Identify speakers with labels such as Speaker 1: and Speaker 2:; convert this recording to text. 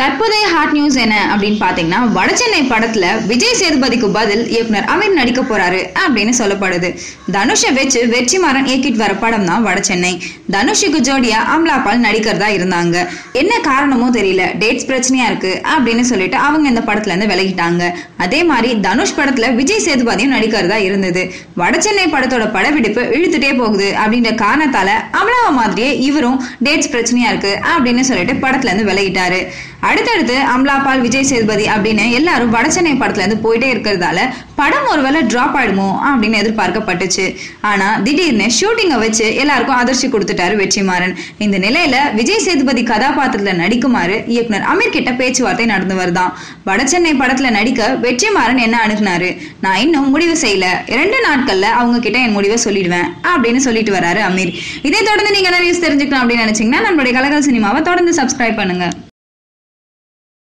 Speaker 1: தற்போதைய hot news என்ன அப்படின்னு பாத்தீங்கன்னா வடசென்னை படத்துல விஜய் சேதுபதிக்கு பதில் இயக்குனர் அமீர் நடிக்க போறாரு அப்படின்னு சொல்லப்படுது. தனுஷை வச்சு வெற்றிமாறன் இயக்கிட்டு வர படம் தான் வடசென்னை தனுஷுக்கு ஜோடியா அம்லாபால் நடிக்கிறதா இருந்தாங்க. என்ன காரணமோ தெரியல. டேட்ஸ் பிரச்சனையா இருக்கு அப்படின்னு சொல்லிட்டு அவங்க இந்த படத்துல இருந்து விலகிட்டாங்க. அதே மாதிரி தனுஷ் படத்துல விஜய் சேதுபதியும் நடிக்கிறதா இருந்தது. வடசென்னை படத்தோட படப்பிடிப்பு இழுத்துட்டே போகுது அப்படின்ற காரணத்தால அமலாவ மாதிரியே இவரும் டேட்ஸ் பிரச்சனையா இருக்கு அப்படின்னு சொல்லிட்டு படத்துல இருந்து விலகிட்டாரு. அடுத்தடுத்து அம்லாபால் விஜய் சேதுபதி அப்படின்னு எல்லாரும் வடசென்னை படத்துல இருந்து போயிட்டே இருக்கிறதால படம் ஒருவேளை டிராப் ஆயிடுமோ அப்படின்னு எதிர்பார்க்கப்பட்டுச்சு. ஆனா திடீர்னு ஷூட்டிங்கை வச்சு எல்லாருக்கும் அதிர்ச்சி கொடுத்துட்டாரு வெற்றிமாறன். இந்த நிலையில விஜய் சேதுபதி கதாபாத்திரத்துல நடிக்குமாறு இயக்குனர் அமீர் கிட்ட பேச்சுவார்த்தை நடந்து வருதான் வடசென்னை படத்துல நடிக்க வெற்றிமாறன் என்ன அணுகுனாரு? நான் இன்னும் முடிவு செய்யல. இரண்டு நாட்கள்ல அவங்க கிட்ட என் முடிவை சொல்லிடுவேன் அப்படின்னு சொல்லிட்டு வராரு அமீர். இதை தொடர்ந்து நீங்க நிறைய தெரிஞ்சுக்கலாம் அப்படின்னு நினைச்சீங்கன்னா நம்மளுடைய கலகல் சினிமாவை தொடர்ந்து சப்ஸ்கிரைப் பண்ணுங்க.